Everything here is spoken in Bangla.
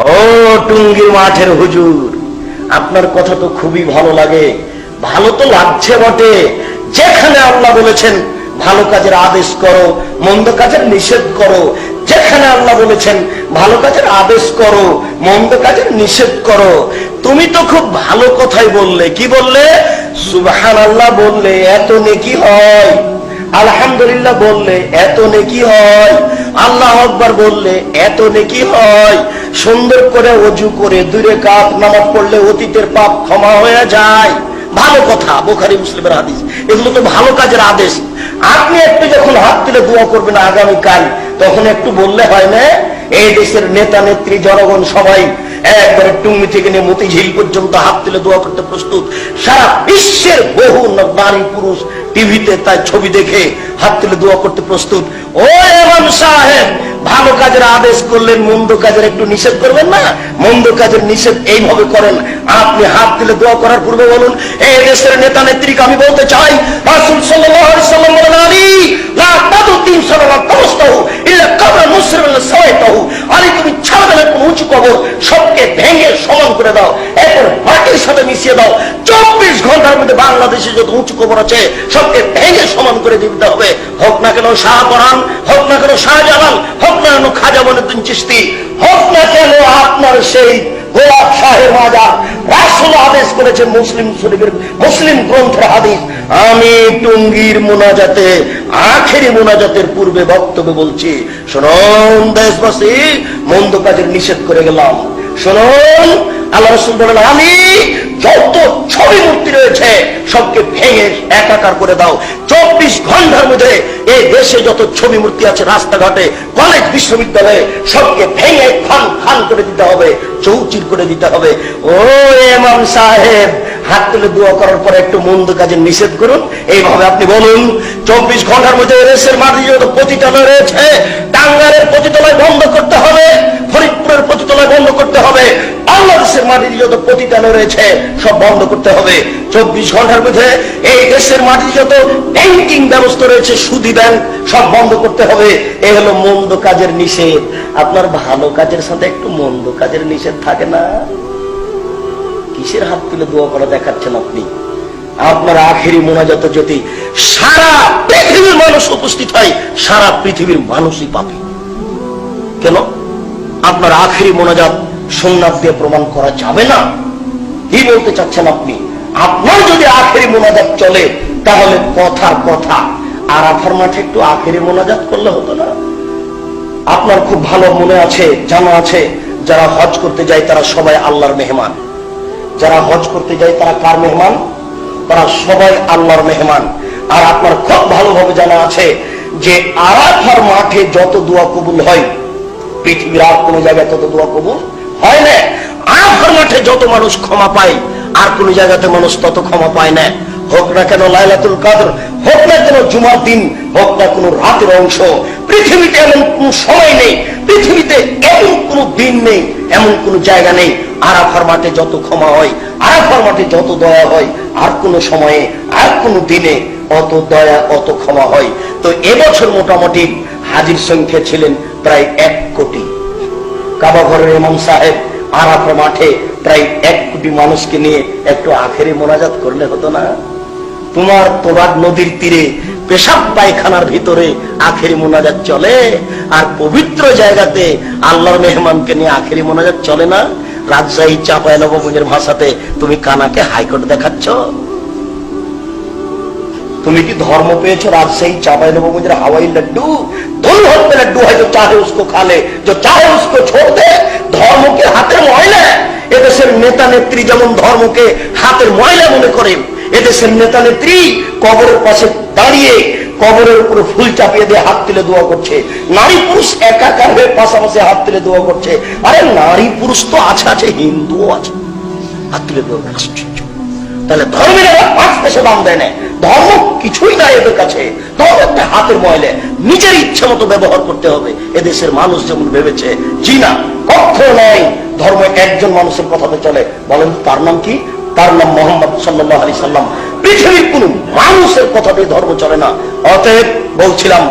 ও টুঙ্গির মাঠের হুজুর, আপনার কথা তো খুবই ভালো লাগে। ভালো তো লাগছে বটে। যেখানে আল্লাহ বলেছেন, ভালো কাজের আদেশ করো, মন্দ কাজের নিষেধ করো। যেখানে আল্লাহ বলেছেন, ভালো কাজের আদেশ করো, মন্দ কাজের নিষেধ করো। তুমি তো খুব ভালো কথাই বললে। কি বললে? সুবহান আল্লাহ বললে, এত নেকি হয়। আলহামদুলিল্লাহ বললে, এত নেকি হয়। আল্লাহ আকবার বললে, এত নেকি হয়। সুন্দর করে অজু করে দূরে কাপ নামাজ পড়লে অতীতের পাপ ক্ষমা হয়ে যায়। ভালো কথা, বোখারি মুসলিমের হাদিস। এগুলো তো ভালো কাজের আদেশ। আপনি একটু যখন হাত তুলে দোয়া করবেন আগামীকাল, তখন একটু বললে হয় না, এই দেশের নেতা, নেত্রী, জনগণ সবাই একবারে টুঙ্গি থেকে নিয়ে মতিঝিল পর্যন্ত হাত তুলে দোয়া করতে প্রস্তুত। সারা বিশ্বের বহু নারী, পুরুষ টিভিতে তার ছবি দেখে হাত তুলে দোয়া করতে প্রস্তুত। ও এমন সাহেব, ভালো কাজের আদেশ করলেন, মন্দ কাজের একটু নিষেধ করবেন না? মন্দ কাজের নিষেধ এইভাবে করেন। আপনি হাত তুলে দোয়া করার পূর্বে বলুন এই দেশের নেতা নেত্রীকে আমি বলতে চাই, রাসূল সাল্লাল্লাহু আলাইহি বলেন, আলী, লা তাদু তিন সালাত ইল্লা আলী, তুমি উঁচু কবর সবকে ভেঙে সমান করে দাও। এরপর মাটির সাথে মিশিয়ে দাও। চব্বিশ ঘণ্টার মধ্যে বাংলাদেশে যত উঁচু কবর আছে, সবকে ভেঙে সমান করে দিতে হবে হোক না কেন শাহপরান হোক না কেন শাহজালাল, হোক না কেন খাজা মনুদ্দিন চিস্তি হোক না কেন আপনার সেই পূর্বে বক্তব্য বলছি। মন্দ কাজের নিষেধ করে গেলাম। শুনুন, আল্লাহ আমি যত ছবি মূর্তি রয়েছে। সবকে ভেঙে একাকার করে দাও। চব্বিশ ঘণ্টার মধ্যে এই দেশে যত ছবি মূর্তি আছে রাস্তাঘাটে, কলেজ, বিশ্ববিদ্যালয়ে, সবকে ভেঙে খান খান করে দিতে হবে, চৌচির করে দিতে হবে। ও এমাম সাহেব হাত তুলে দোয়া করার পরে একটু মন্দ কাজে নিষেধ করুন। এইভাবে আপনি বলুন, চব্বিশ ঘণ্টার মধ্যে রেসের মাটি যত পতিতালয় রয়েছে। টাঙ্গারের পতিতলায় বন্ধ করতে হবে। ফরিদপুরের পতিতলায় বন্ধ করতে হবে। বাংলাদেশের যত রয়েছে, সব বন্ধ করতে হবে। চব্বিশ ঘণ্টার মধ্যে এই দেশের মাটিতে যত ব্যাংকিং ব্যবস্থা রয়েছে, সুদি ব্যাংক, সব বন্ধ করতে হবে। এ হলো মন্দ কাজের নিষেধ। আপনার ভালো কাজের সাথে একটু মন্দ কাজের নিষেধ থাকে না। কিসের হাত তুলে দোয়া করা দেখাচ্ছেন আপনি? আপনার আখেরি মোনাজাত যদি সারা পৃথিবীর মানুষ উপস্থিত হয়, সারা পৃথিবীর মানুষই পাবে। কেন? আপনার আখেরি মোনাজাত সোমনাথ দিয়ে প্রমাণ করা যাবে না। কি বলতে চাচ্ছেন আপনি? আপনার যদি আখেরি মোনাজাত চলে, তাহলে কথার কথা। আর আফার মাঠে একটু আখেরি মোনাজাত করলে হতো না। আপনার খুব ভালো মনে আছে, জানা আছে, যারা হজ করতে যায়, তারা সবাই আল্লাহর মেহমান। যারা হজ করতে যায়, তারা কার মেহমান? তারা সবাই আল্লাহর মেহমান। আর আপনার খুব ভালোভাবে জানা আছে যে আরাফার মাঠে যত দোয়া কবুল হয়, পৃথিবীর আর কোন জায়গায় তত দোয়া কবুল হয় না। আরাফার মাঠে যত মানুষ ক্ষমা পায়, আর কোন জায়গাতে মানুষ তত ক্ষমা পায় না। হোক না কেন লাইলাতুল কাদর, হোক না কেন জুমার দিন, হোক না কোন রাতের অংশ, পৃথিবীতে এমন কোন সময় নেই, পৃথিবীতে এমন কোন দিন নেই, এমন কোন জায়গা নেই আরাফার মাঠে যত ক্ষমা হয়, আরাফার মাঠে যত দয়া হয়, আর কোন সময়ে, আর কোন দিনে অত দয়া, অত ক্ষমা হয়। তো এবছর মোটামুটি হাজির সংখ্যা ছিলেন প্রায় এক কোটি। কাবা ঘরের ইমাম সাহেব আরাফা মাঠে প্রায় এক কোটি মানুষকে নিয়ে একটু আখেরি মোনাজাত করলে হতো না? তোমার তোরাগ নদীর তীরে, পেশাব পায়খানার ভিতরে আখেরি মোনাজাত চলে, আর পবিত্র জায়গাতে আল্লাহর মেহমানকে নিয়ে আখেরি মোনাজাত চলে না? রাজশাহী চাপায় নবগঞ্জের ভাষাতে তুমি কানাকে হাইকোর্ট দেখাচ্ছ তুমি কি ধর্ম পেয়েছো राजशाही चावल वो मुझे हवाई लड्डू दोनों हाथ में लड्डू है जो चाहे उसको खा ले जो चाहे उसको छोड़ दे ধর্মকে হাতের ময়লা এদেশের নেতা নেত্রী যেমন ধর্মকে হাতের ময়লা মনে করে এদেশের নেতা নেত্রী কবরের পাশে দাঁড়িয়ে কবরের উপরে ফুল চাপিয়ে দিয়ে হাত তুলে দোয়া করছে। নারী পুরুষ একাকার হয়ে পাশাপাশি হাত তুলে দোয়া করছে। আরে নারী পুরুষ তো আছে আছে, হিন্দুও আছে। হাত তুলে দোয়া। তাহলে ধর্মের পাঁচ পেশে দাম দেয় না। ধর্ম কিছুই নাই এদের কাছে। ধর্ম হাতের ময়লে। নিজের ইচ্ছে মতো ব্যবহার করতে হবে। এদেশের মানুষ যেমন ভেবেছে, জি না, কখনো নয় ধর্ম একজন মানুষের কথাতে চলে। বলেন তার নাম কি? তার নাম মোহাম্মদ সাল্লাহ আলি সাল্লাম। পৃথিবীর কোন মানুষের কথাতে ধর্ম চলে না। অতএব বলছিলাম